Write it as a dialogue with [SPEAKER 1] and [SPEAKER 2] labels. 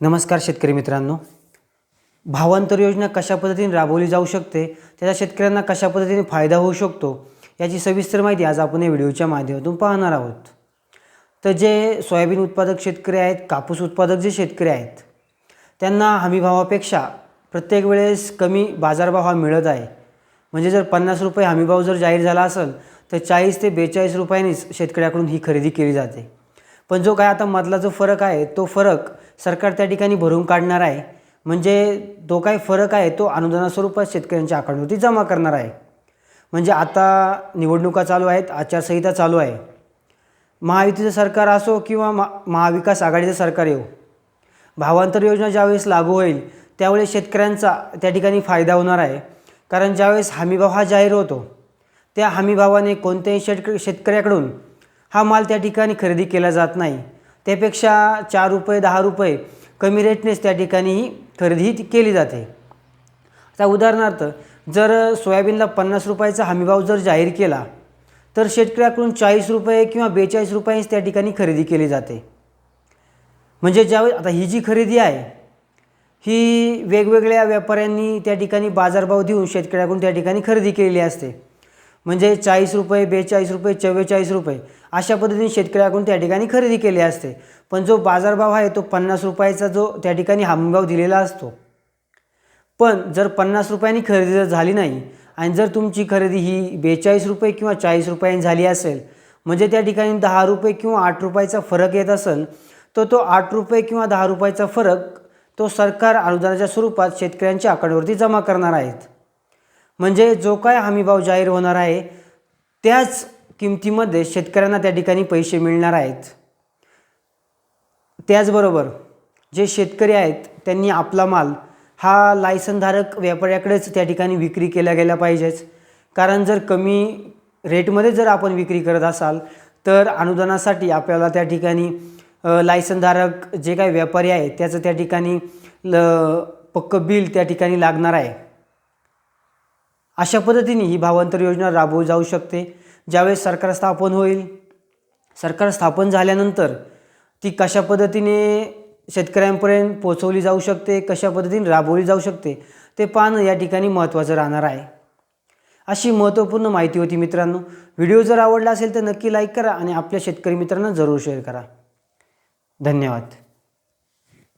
[SPEAKER 1] नमस्कार शेतकरी मित्रांनो. भावांतर योजना कशा पद्धतीने राबवली जाऊ शकते? त्याचा शेतकऱ्यांना कशा पद्धतीने फायदा होऊ शकतो? याची सविस्तर माहिती आज आपण या व्हिडिओच्या माध्यमातून पाहणार आहोत. तर जे सोयाबीन उत्पादक शेतकरी आहेत कापूस उत्पादक जे शेतकरी आहेत त्यांना हमीभावापेक्षा प्रत्येक वेळेस कमी बाजारभाव हा मिळत आहे. म्हणजे जर पन्नास रुपये हमीभाव जर जाहीर झाला असेल तर चाळीस ते बेचाळीस रुपयांनीच शेतकऱ्याकडून ही खरेदी केली जाते. पण जो काय आता मधला जो फरक आहे तो फरक सरकार त्या ठिकाणी भरून काढणार आहे. म्हणजे तो काय फरक आहे तो अनुदाना स्वरूपात शेतकऱ्यांच्या अकाउंटवरती जमा करणार आहे. म्हणजे आता निवडणुका चालू आहेत आचारसंहिता चालू आहे. महायुतीचं सरकार असो किंवा मा महाविकास आघाडीचं सरकार येऊ भावांतर योजना ज्यावेळेस लागू होईल त्यावेळेस शेतकऱ्यांचा त्या ठिकाणी फायदा होणार आहे. कारण ज्यावेळेस हमीभाव हा जाहीर होतो त्या हमीभावाने कोणत्याही शेतक शेतकऱ्याकडून हा माल त्या ठिकाणी खरेदी केला जात नाही. त्यापेक्षा चार रुपये दहा रुपये कमी रेटनेच त्या ठिकाणी ही खरेदी केली जाते. आता उदाहरणार्थ जर सोयाबीनला पन्नास रुपयाचा हमीभाव जर जाहीर केला तर शेतकऱ्याकडून चाळीस रुपये किंवा बेचाळीस रुपयांनीच त्या ठिकाणी खरेदी केली जाते. म्हणजे ज्यावेळी आता ही जी खरेदी आहे ही वेगवेगळ्या व्यापाऱ्यांनी त्या ठिकाणी बाजारभाव देऊन शेतकऱ्याकडून त्या ठिकाणी खरेदी केलेली असते. म्हणजे चाळीस रुपये बेचाळीस रुपये चव्वेचाळीस रुपये अशा पद्धतीने शेतकऱ्याकडून त्या ठिकाणी खरेदी केली असते. पण जो बाजारभाव आहे तो पन्नास रुपयाचा जो त्या ठिकाणी हमीभाव दिलेला असतो. पण जर पन्नास रुपयांनी खरेदी जर झाली नाही आणि जर तुमची खरेदी ही बेचाळीस रुपये किंवा चाळीस रुपयांनी झाली असेल म्हणजे त्या ठिकाणी दहा रुपये किंवा आठ रुपयाचा फरक येत असेल तर तो आठ रुपये किंवा दहा रुपयाचा फरक तो सरकार अनुदानाच्या स्वरूपात शेतकऱ्यांच्या अकाउंटवरती जमा करणार आहेत. म्हणजे जो काय हमीभाव जाहीर होणार आहे त्याच किमतीमध्ये शेतकऱ्यांना त्या ठिकाणी पैसे मिळणार आहेत. त्याचबरोबर जे शेतकरी आहेत त्यांनी आपला माल हा लायसनधारक व्यापाऱ्याकडेच त्या ठिकाणी विक्री केला गेला पाहिजेच. कारण जर कमी रेटमध्ये जर आपण विक्री करत असाल तर अनुदानासाठी आपल्याला त्या ठिकाणी लायसनधारक जे काही व्यापारी आहे त्याचं त्या ठिकाणी ल पक्कं बिल त्या ठिकाणी लागणार आहे. अशा पद्धतीने ही भावांतर योजना राबवली जाऊ शकते. ज्यावेळेस सरकार स्थापन होईल सरकार स्थापन झाल्यानंतर ती कशा पद्धतीने शेतकऱ्यांपर्यंत पोचवली जाऊ शकते कशा पद्धतीने राबवली जाऊ शकते ते पाहणं या ठिकाणी महत्त्वाचं राहणार आहे. अशी महत्त्वपूर्ण माहिती होती मित्रांनो. व्हिडिओ जर आवडला असेल तर नक्की लाईक करा आणि आपल्या शेतकरी मित्रांना जरूर शेअर करा. धन्यवाद.